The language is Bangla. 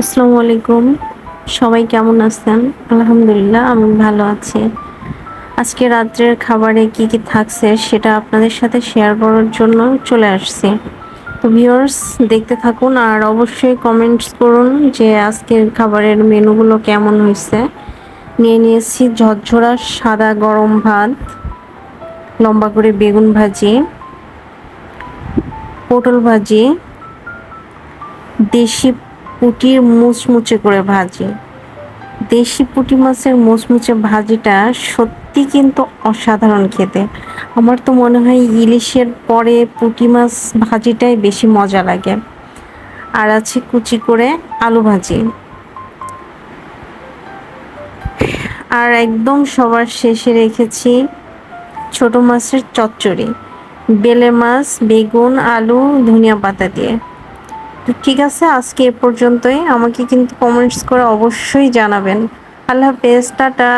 আসসালামু আলাইকুম। সবাই কেমন আছেন? আলহামদুলিল্লাহ, আমি ভালো আছি। আজকে রাত্রের খাবারে কি কি থাকছে সেটা আপনাদের সাথে শেয়ার করার জন্য চলে আসছি। তো ভিউয়ার্স দেখতে থাকুন আর অবশ্যই কমেন্টস করুন যে আজকের খাবারের মেনুগুলো কেমন হয়েছে। নিয়ে নিয়েছি ঝরঝরা সাদা গরম ভাত, লম্বা করে বেগুন ভাজি, পটল ভাজি, দেশি পুটির মুচমুচে করে ভাজি। দেশি পুঁটি মাছের মুচমুচে ভাজিটা সত্যি কিন্তু অসাধারণ খেতে। আমার তো মনে হয় ইলিশের পরে পুঁটি মাছ ভাজিটাই বেশি মজা লাগে। আর আছে কুচি করে আলু ভাজি। আর একদম সবার শেষে রেখেছি ছোট মাছের চচ্চড়ি। বেলে মাছ, বেগুন, আলু, ধনিয়া পাতা দিয়ে। ঠিক আছে আজকে এ পর্যন্তই। আমাকে কিন্তু কমেন্টস করে অবশ্যই জানাবেন। আল্লাহ হাফেজ টাটা।